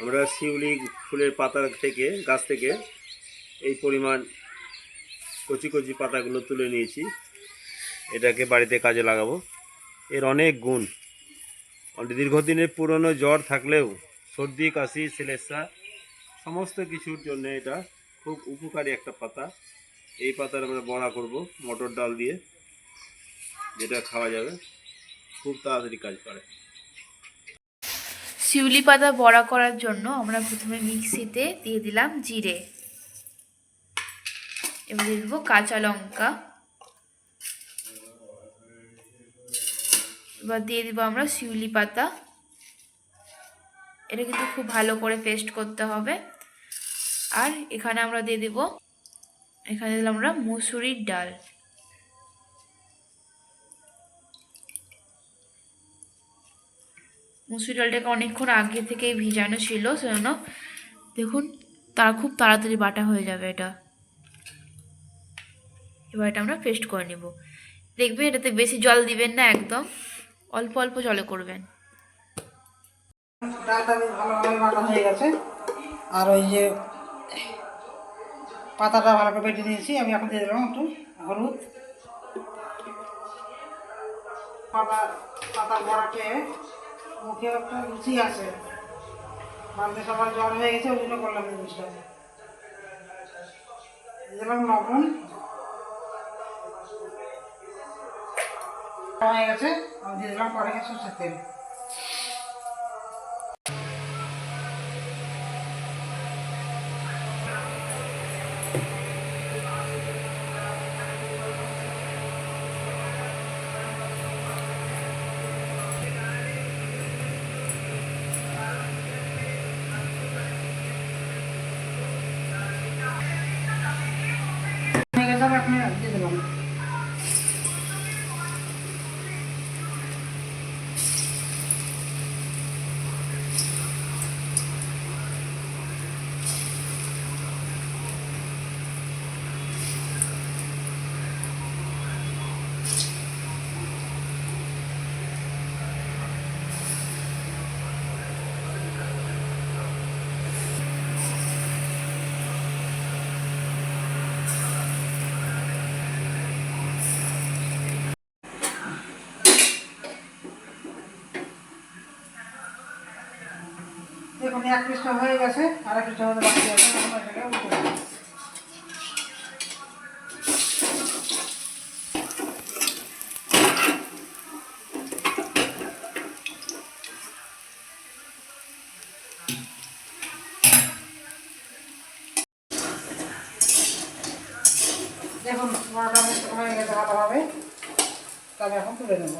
আমরা শিউলি ফুলের পাতা থেকে, গাছ থেকে এই পরিমাণ কচি কচি পাতাগুলো তুলে নিয়েছি। এটাকে বাড়িতে কাজে লাগাবো। এর অনেক গুণ। দীর্ঘদিনের পুরনো জ্বর থাকলেও সর্দি, কাশি সিলেসা সমস্ত কিছুর জন্য এটা খুব উপকারী একটা পাতা। এই পাতার আমরা বড়া করব, মটর ডাল দিয়ে, যেটা খাওয়া যাবে। খুব তাড়াতাড়ি কাজ করে। শিউলি পাতা বড়া করার জন্য আমরা প্রথমে মিক্সিতে দিয়ে দিলাম জিরে। এবার দিয়ে দেবো কাঁচা লঙ্কা। এবার দিয়ে দিব আমরা শিউলি পাতা এটা কিন্তু খুব ভালো করে পেস্ট করতে হবে। আর এখানে আমরা দিয়ে দিব, এখানে দিলাম আমরা মুসুরির ডাল। মুসুরি ডালটাকে অনেকক্ষণ আগে থেকেই ভিজানো ছিল, সেজন্য দেখুন তার খুব তাড়াতাড়ি বাটা হয়ে যাবে এটা। এবার এটা আমরা পেস্ট করে নেব। দেখবেন এটাতে বেশি জল দিবেন না একদম, অল্প অল্প জলে করবেন। হয়ে গেছে। আর ওই যে পাতাটা ভালো করে বেটে নিয়েছি, আমি এখন দিয়ে দিলাম একটু হলুদ। পাতা বড়াতে মুখে একটা রুচি আছে। বাড়িতে সবার জ্বর হয়ে গেছে, ওই জন্য করলাম জিনিসটা। দিলাম লবণ হয়ে গেছে, আমি দিয়ে দিলাম পরে সরষের তেল Yeah. দেখুন এক পৃষ্ঠা হয়ে গেছে আর এক হতে বাকি আছে দেখুন বড়টা হয়ে গেছে ভালোভাবে তবে এখন তুলে নেব।